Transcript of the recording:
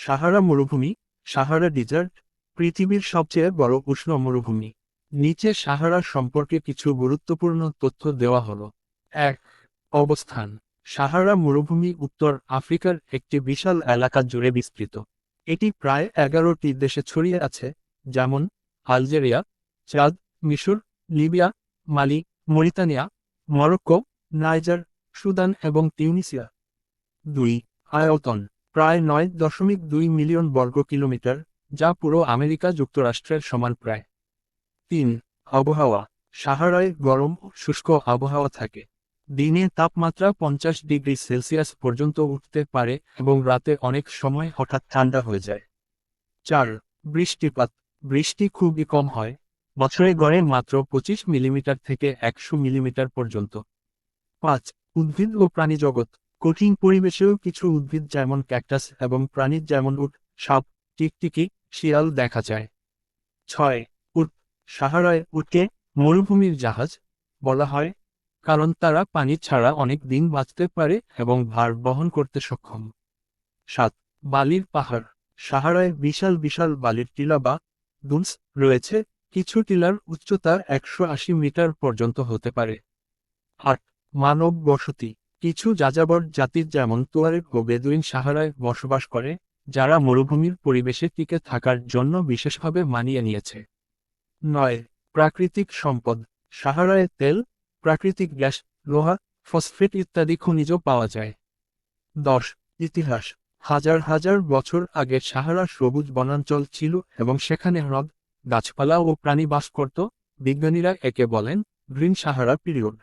সাহারা মরুভূমি, সাহারা ডিজার্ট পৃথিবীর সবচেয়ে বড় উষ্ণ মরুভূমি। নিচে সাহারা সম্পর্কে কিছু গুরুত্বপূর্ণ তথ্য দেওয়া হলো। এক, অবস্থান। সাহারা মরুভূমি উত্তর আফ্রিকার একটি বিশাল এলাকা জুড়ে বিস্তৃত। এটি প্রায় এগারোটি দেশে ছড়িয়ে আছে, যেমন আলজেরিয়া, চাঁদ, মিশর, Libya, Mali, Mauritania, Morocco, Niger, Sudan এবং তিউনিসিয়া। দুই, আয়তন। প্রায় নয় দশমিক দুই মিলিয়ন বর্গ কিলোমিটার, যা পুরো আমেরিকা যুক্তরাষ্ট্রের সমান প্রায়। তিন, আবহাওয়া। সাহারায় গরম শুষ্ক আবহাওয়া থাকে। দিনে তাপমাত্রা পঞ্চাশ ডিগ্রি সেলসিয়াস পর্যন্ত উঠতে পারে এবং রাতে অনেক সময় হঠাৎ ঠান্ডা হয়ে যায়। চার, বৃষ্টিপাত। বৃষ্টি খুবই কম হয়। বছরে গড়ে মাত্র পঁচিশ মিলিমিটার থেকে একশো মিলিমিটার পর্যন্ত। পাঁচ, উদ্ভিদ ও প্রাণীজগৎ কঠিন পরিবেশেও কিছু উদ্ভিদ যেমন ক্যাকটাস এবং প্রাণীর যেমন উট, সাপ, টিকটিকি, শিয়াল দেখা যায়। ছয়, উট। সাহারায় উটকে মরুভূমির জাহাজ বলা হয়, কারণ তারা পানি ছাড়া অনেক দিন বাঁচতে পারে এবং ভার বহন করতে সক্ষম। সাত, বালির পাহাড়। সাহারায় বিশাল বিশাল বালির টিলা বা দুনস রয়েছে। কিছু টিলার উচ্চতা একশো আশি মিটার পর্যন্ত হতে পারে। আট মানব বসতি কিছু যাযাবর জাতির যেমন তুয়ারেগ ও বেদুইন সাহারায় বসবাস করে, যারা মরুভূমির পরিবেশে টিকে থাকার জন্য বিশেষভাবে মানিয়ে নিয়েছে। নয়, প্রাকৃতিক সম্পদ। সাহারায় তেল, প্রাকৃতিক গ্যাস, লোহা, ফসফেট ইত্যাদি খনিজ পাওয়া যায়। দশ, ইতিহাস। হাজার হাজার বছর আগে সাহারা সবুজ বনাঞ্চল ছিল এবং সেখানে হ্রদ, গাছপালা ও প্রাণী বাস করত। বিজ্ঞানীরা একে বলেন গ্রিন সাহারা পিরিয়ড।